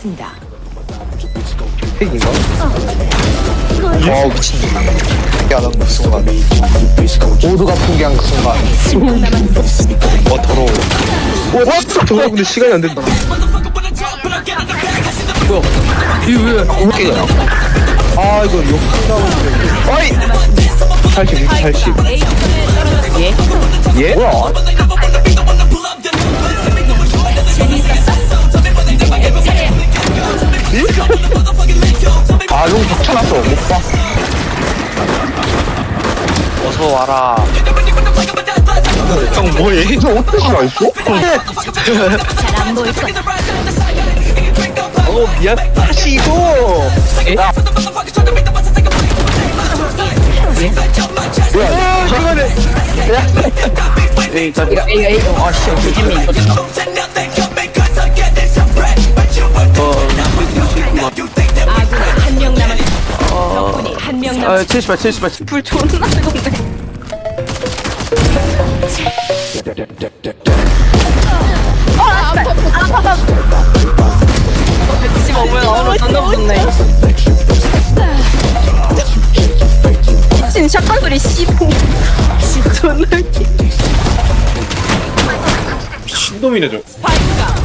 있습니다. 핵인가? 어 미친 야난 그 순간. 모두가 포기한 그 순간. 10분 남았습니다. 어 더러워. 오 왔어 더러워. 근데 시간이 안 된다. 뭐야? 이거 왜 오케이잖아 아 이거 욕 나오는데 어이! 80 80 예? 뭐야 봐. 어서 와라. 형, 뭐해? 이거 어떻게 알았어? 잘 안 보일 것. 어, 미안. 시고. 야. 뭐야? 이거는. 나 이거, 에이, 에이, 아, 씨, 조심히 한명 아, 남았습니다. 78, 78. 불 존나 뜨겁네. 지금 어머니 나오면 존나 무섭네. 미친 샷건 소리 씨보. 존나 웃기. 신놈이네, 저. 스파이크가